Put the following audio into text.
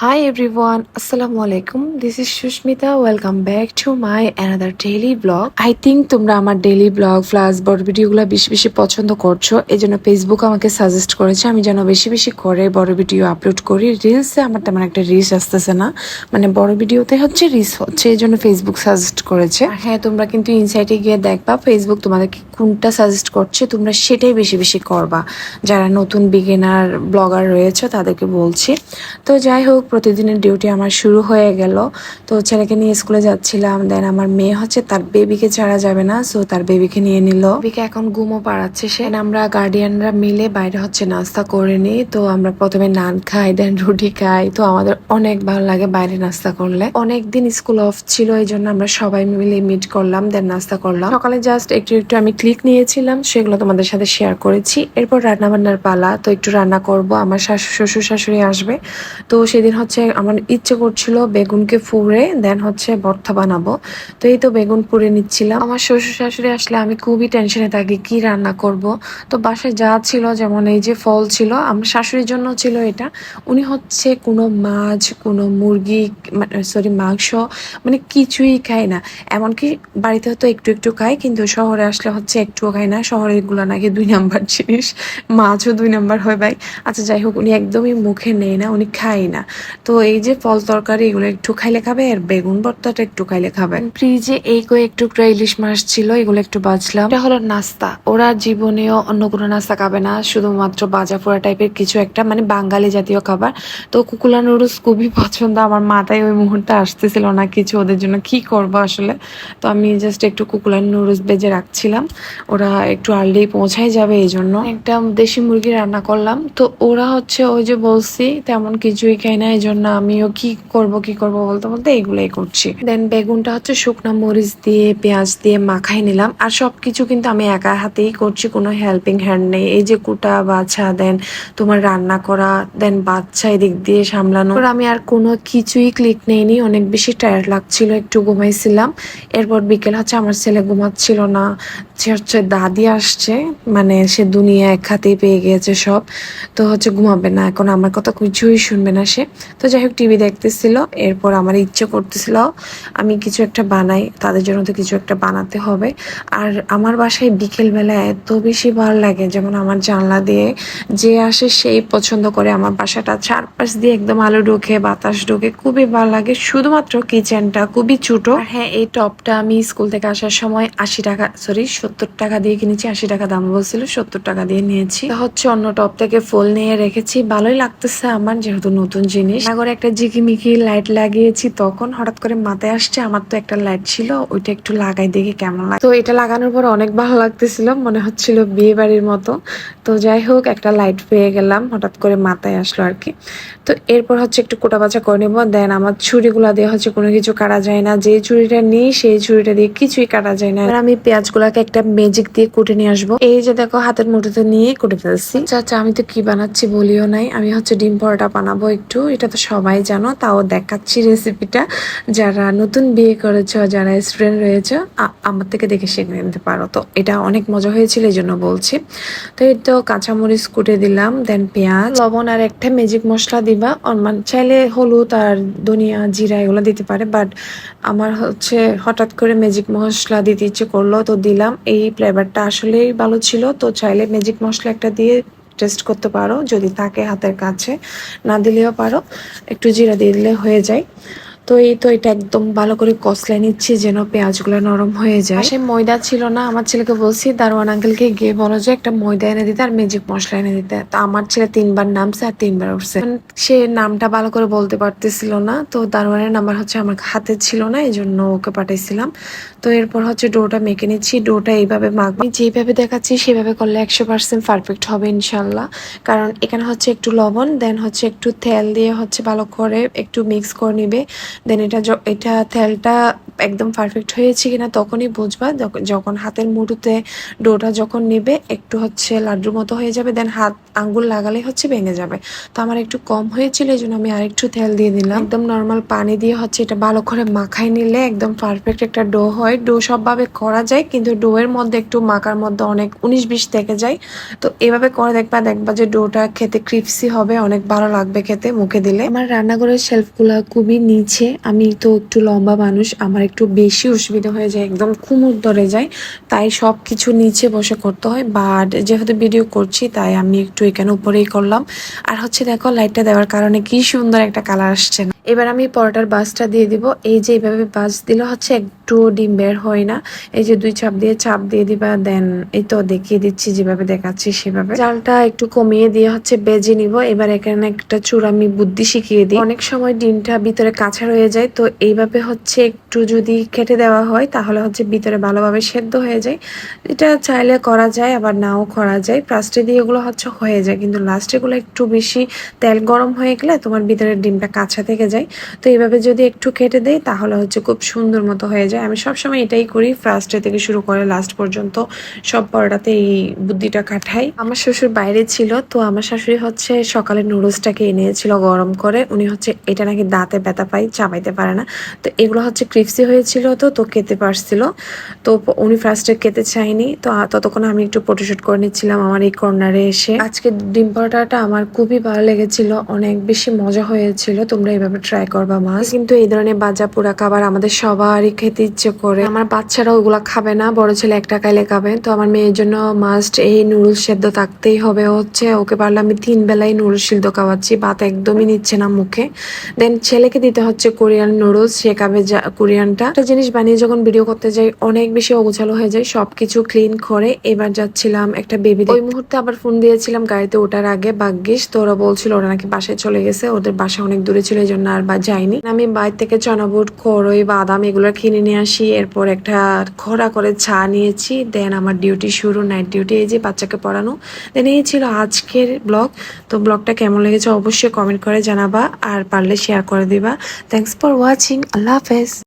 Hi everyone, Assalamu alaikum. This is Shushmita. Welcome back to my another daily vlog. I think তোমরা আমার daily blog plus বড় ভিডিওগুলো বেশি বেশি পছন্দ করছ। এই জন্য ফেসবুক আমাকে সাজেস্ট করেছে আমি যেন বেশি বেশি করে বড় ভিডিও আপলোড করি। রিলসে আমার তেমন একটা রিচ আসতেছে না। মানে বড় ভিডিওতে হচ্ছে রিচ হচ্ছে এই জন্য ফেসবুক সাজেস্ট করেছে হ্যাঁ তোমরা কিন্তু ইনসাইটে গিয়ে দেখবা ফেসবুক তোমাদেরকে কোনটা সাজেস্ট করছে তোমরা সেটাই বেশি বেশি করবা। যারা নতুন বিগিনার ব্লগার রয়েছে তাদেরকে বলছি। তো যাই হোক প্রতিদিনের ডিউটি আমার শুরু হয়ে গেল। তো ছেলেকে নিয়ে স্কুলে যাচ্ছিলাম। দেন আমার মেয়ে হচ্ছে তার বেবিকে ছাড়া যাবে না সো তার বেবিকে নিয়ে নিল। বেবিকে এখন ঘুমো পাড়াচ্ছে সে। আমরা গার্ডিয়ানরা মিলে বাইরে হচ্ছে নাস্তা করে নিই। তো আমরা প্রথমে নান খাই দেন রুটি খাই। তো আমাদের অনেক ভালো লাগে বাইরে নাস্তা করলে। অনেক দিন স্কুল অফ ছিল এই জন্য আমরা সবাই মিলে মিট করলাম দেন নাস্তা করলাম। সকালে জাস্ট একটু একটু আমি ক্লিক নিয়েছিলাম, সেগুলো তোমাদের সাথে শেয়ার করেছি। এরপর রান্না বান্নার পালা, তো একটু রান্না করব। আমার শাশু শ্বশুর শাশুড়ি আসবে। তো সেদিন হচ্ছে আমার ইচ্ছে করছিল বেগুনকে ফুড়ে দেন হচ্ছে ভর্তা বানাবো। তো এই তো বেগুন পুড়ে নিচ্ছিলাম। আমার শ্বশুর শাশুড়ি আসলে আমি খুবই টেনশনে থাকি, কি রান্না করব? তো বাসায় যা ছিল, যেমন এই যে ফল ছিল, আমার শাশুড়ির জন্য ছিল এটা। উনি হচ্ছে কোনো মাছ, কোনো মুরগি সরি মাংস মানে কিছুই খায় না। এমনকি বাড়িতে হয়তো একটু একটু খায়, কিন্তু শহরে আসলে হচ্ছে একটুও খায় না। শহরে এগুলো নাকি দুই নাম্বার জিনিস। মাছও দুই নাম্বার হয় ভাই। আচ্ছা যাই হোক, উনি একদমই মুখে নেয় না, উনি খায় না। তো এই যে ফল তরকারি এগুলো একটু খাইলে খাবে, আর বেগুন ভর্তাটা একটু খাইলে খাবে। ফ্রিজে এই কয়েক টুকরা ইলিশ মাছ ছিল, এগুলো একটু বাজলাম। এটা হলো নাস্তা। ওরা জীবনেও অন্য কোনো নাস্তা খাবে না, শুধুমাত্র বাজা পোড়া টাইপের কিছু একটা মানে বাঙালি জাতীয় খাবার। তো কুকুলা নুডলস খুবই পছন্দ, আমার মাথায় ওই মুহূর্তে আসতেছিল না কিছু ওদের জন্য। কি করব আসলে? তো আমি জাস্ট একটু কুকুলার নুডলস বেজে রাখছিলাম। ওরা একটু আর্লি পৌঁছাই যাবে এই জন্য। একটা দেশি মুরগি রান্না করলাম। তো ওরা হচ্ছে ওই যে বলছি, তেমন কিছুই খায় না এই জন্য আমিও কি করব কি করব বলতে বলতে এইগুলাই করছি। দেন বেগুনটা হচ্ছে শুকনা মরিচ দিয়ে, পেঁয়াজ দিয়ে মাখাই নিলাম। আর সবকিছু কিন্তু আমি একা হাতেই করছি, কোনো হেল্পিং হ্যান্ড নেই। এই যে কুটা বাছা দেন তোমার রান্না করা দেন বাচ্চা এদিক দিয়ে সামলানো। আমি আর কোনো কিছুই ক্লিক নেইনি, অনেক বেশি টায়ার্ড লাগছিল, একটু ঘুমাইছিলাম। এরপর বিকেল হচ্ছে আমার ছেলে ঘুমাচ্ছিল না। সে হচ্ছে দাদি আসছে মানে সে দুনিয়া এক হাতেই পেয়ে গিয়েছে সব। তো হচ্ছে ঘুমাবে না, এখন আমার কথা কিছুই শুনবে না সে। তো যাই হোক, টিভি দেখতেছিল, এরপর আমার ইচ্ছে করতেছিল আমি কিছু একটা বানাই, তাদের জন্য তো কিছু একটা বানাতে হবে। আর আমার বাসায় বিকেলবেলা এত বেশি ভালো লাগে, যেমন আমার জানলা দিয়ে যে আসে সেই পছন্দ করে আমার বাসাটা চারপাশ দিয়ে একদম আলো ঢোকে, বাতাস ঢোকে, খুবই ভালো লাগে। শুধুমাত্র কিচেনটা খুবই ছোট। হ্যাঁ এই টপটা আমি স্কুল থেকে আসার সময় আশি টাকা সরি সত্তর টাকা দিয়ে কিনেছি, আশি টাকা দাম বলছিল, সত্তর টাকা দিয়ে নিয়েছি। হচ্ছে অন্য টপ থেকে ফুল নিয়ে রেখেছি, ভালোই লাগতেছে আমার, যেহেতু নতুন জিনিস। করে একটা ঝিকিমিকি লাইট লাগিয়েছি, তখন হঠাৎ করে মাথায় আসছে, আমার তো একটা লাইট ছিল, ওইটা একটু লাগাই দেখি কেমন লাগে। তো এটা লাগানোর পর অনেক ভালো লাগতেছিল, মনে হচ্ছিল বিয়ে বাড়ির মতো। তো যাই হোক, একটা লাইট পেয়ে গেলাম, হঠাৎ করে মাথায় আসলো আর কি। তো এরপর হচ্ছে একটু কোটা বাছা করে নেব, দেন আমার ছুরিগুলা দিয়ে হচ্ছে কোনো কিছু কাটা যায় না। যে ছুরিটা নিই, সেই ছুরিটা দিয়ে কিছুই কাটা যায় না। এবার আমি পেঁয়াজগুলাকে একটা ম্যাজিক দিয়ে কুটে নিয়ে আসব। এই যে দেখো, হাতের মুঠোতে নিয়ে কুটে ফেলছি। আচ্ছা আচ্ছা আমি তো কি বানাচ্ছি বলিও নাই। আমি হচ্ছে ডিম পরোটা বানাবো একটু এটা তো সবাই জানো, তাও দেখাচ্ছি রেসিপিটা যারা নতুন বিয়ে করেছ, যারা স্টুডেন্ট রয়েছে আমার থেকে দেখে শিখে নিতে পারো। তো এটা অনেক মজা হয়েছিল এই জন্য বলছি। তো এই তো কাঁচামরিচ কুটে দিলাম দেন পেঁয়াজ। লবণ আর একটা ম্যাজিক মশলা দিবা। মানে চাইলে হলুদ আর ধনিয়া, জিরা এগুলো দিতে পারে বাট আমার হচ্ছে হঠাৎ করে ম্যাজিক মশলা দিতে ইচ্ছে করল, তো দিলাম। এই ফ্লেভারটা আসলেই ভালো ছিল, তো চাইলে ম্যাজিক মশলা একটা দিয়ে টেস্ট করতে পারো, যদি থাকে হাতের কাছে। না দিলেও পারো, একটু জিরা দিয়ে দিলে হয়ে যায়। তো এই তো এটা একদম ভালো করে কষলাই নিচ্ছি যেন পেঁয়াজগুলো নরম হয়ে যায়। সে ময়দা ছিল না, আমার ছেলেকে বলছি, দারোয়ান আঙ্কেলকে গিয়ে বলো যে একটা ময়দা এনে দিতে আর ম্যাজিক মশলা এনে দিতে। তো আমার ছেলে তিনবার নামছে আর তিনবার উঠছে। সে নামটা ভালো করে বলতে পারতেছিল না, তো দারোয়ানের নাম্বার হচ্ছে আমার হাতে ছিল না এই জন্য ওকে পাঠাইছিলাম। তো এরপর হচ্ছে ডোটা মেখে নিচ্ছি, ডোটা এইভাবে মাখবো। যেভাবে দেখাচ্ছি, সেভাবে করলে একশো পার্সেন্ট পারফেক্ট হবে ইনশাল্লাহ। কারণ এখানে হচ্ছে একটু লবণ দেন হচ্ছে একটু তেল দিয়ে হচ্ছে ভালো করে একটু মিক্স করে নিবে। দেন এটা এটা তেলটা একদম পারফেক্ট হয়েছে কিনা তখনই বুঝবা। যখ- যখন হাতের মুঠোতে ডোটা যখন নেবে, একটু হচ্ছে লাড্ডুর মতো হয়ে যাবে দেন হাত আঙ্গুল লাগালেই হচ্ছে ভেঙে যাবে। তো আমার একটু কম হয়েছিল এই জন্য আমি আরেকটু তেল দিয়ে দিলাম। একদম নর্মাল পানি দিয়ে হচ্ছে এটা ভালো করে মাখাই নিলে একদম পারফেক্ট একটা ডো হয়। ডো সবভাবে করা যায়, কিন্তু ডো এর মধ্যে একটু মাখার মধ্যে অনেক উনিশ বিশ থেকে যায়। তো এভাবে করে দেখবা দেখবা যে ডোটা খেতে ক্রিপসি হবে, অনেক ভালো লাগবে খেতে মুখে দিলে। আমার রান্নাঘরের শেলফগুলো খুবই নিচে আমি তো একটু লম্বা মানুষ, আমার একটু বেশি অসুবিধা হয়ে যায়, একদম কুমুর ধরে যায় তাই সব কিছু নিচে বসে করতে হয় বাট যেহেতু ভিডিও করছি, তাই আমি একটু এখানে উপরেই করলাম। আর হচ্ছে দেখো লাইটটা দেওয়ার কারণে কি সুন্দর একটা কালার আসছে না। এবার আমি পরোটার বাসটা দিয়ে দিব। এই যে এইভাবে বাস দিলে, হচ্ছে একটু ডিম বের হয় না। এই যে দুই চাপ দিয়ে চাপ দিয়ে দিবা, দেন এই তো দেখিয়ে দিচ্ছি, যেভাবে দেখাচ্ছি সেভাবে। চালটা একটু কমিয়ে দিয়ে হচ্ছে বেজে নিব। এবার এখানে একটা চূড়ামি বুদ্ধি শিখিয়ে দিই। অনেক সময় ডিমটা ভিতরে কাঁচা রয়ে যায়, তো এইভাবে হচ্ছে একটু যদি কেটে দেওয়া হয়, তাহলে হচ্ছে ভিতরে ভালোভাবে সেদ্ধ হয়ে যায়। এটা চাইলে করা যায়, আবার নাও করা যায়। ফার্স্টে দিয়ে এগুলো হচ্ছে হয়ে যায়, কিন্তু লাস্টে গুলো একটু বেশি তেল গরম হয়ে গেলে তোমার ভিতরে ডিমটা কাঁচা থেকে যায়। তো এইভাবে যদি একটু কেটে দেই, তাহলে হচ্ছে খুব সুন্দর মতো হয়ে যায়। আমি সবসময় এটাই করি ফার্স্টে থেকে শুরু করে লাস্ট পর্যন্ত সব পরোটাতে এই বুদ্ধিটা কাটাই। আমার শ্বশুর বাইরে ছিল, তো আমার শাশুড়ি হচ্ছে সকালে নুডলসটাকে এনেছিল গরম করে। উনি হচ্ছে এটা নাকি দাঁতে ব্যথা পাই চাবাইতে পারে না। তো এগুলো হচ্ছে ক্রিপসি হয়েছিল তো তো খেতে পারছিল। তো উনি ফার্স্টে খেতে চায়নি, তো ততক্ষণ আমি একটু ফটোশুট করে নিচ্ছিলাম আমার এই কর্নারে এসে। আজকে ডিম পরোটাটা আমার খুবই ভালো লেগেছিল, অনেক বেশি মজা হয়েছিল। তোমরা এইভাবে ট্রাই করবা মাছ। কিন্তু এই ধরনের বাজা পোড়া খাবার আমাদের সবারই খেতে ইচ্ছে করে। আমার বাচ্চারা ওগুলা খাবে না, বড় ছেলে একটা কাইলে খাবে। তো আমার মেয়ের জন্য মাস্ট এই নুডলস সেদ্ধ থাকতেই হবে হচ্ছে। ওকে পারলে আমি তিন বেলায় নুডলস সিদ্ধ খাওয়াচ্ছি, ভাত একদমই নিচ্ছে না মুখে। দেন ছেলেকে দিতে হচ্ছে কোরিয়ান নুডলস সে খাবে কোরিয়ানটা। একটা জিনিস বানিয়ে যখন ভিডিও করতে যাই, অনেক বেশি অগোছালো হয়ে যায়। সবকিছু ক্লিন করে এবার যাচ্ছিলাম একটা বেবি ওই মুহূর্তে আবার ফোন দিয়েছিলাম গাড়িতে ওঠার আগে, ভাগ্যিস তো ওরা বলছিল ওরা নাকি বাসায় চলে গেছে, ওদের বাসা অনেক দূরে ছিল, এই জন্য আর বা যাইনি আমি বাইর থেকে চনাবুট খড়ই বাদাম এগুলো কিনে নিয়ে আসি। এরপর একটা খরা করে চা নিয়েছি। দেন আমার ডিউটি শুরু, নাইট ডিউটি, এই যে বাচ্চাকে পড়ানো। দেন এই ছিল আজকের ব্লগ। তো ব্লগটা কেমন লেগেছে অবশ্যই কমেন্ট করে জানাবা আর পারলে শেয়ার করে দিবা। থ্যাংকস ফর ওয়াচিং আল্লাহ হাফেজ।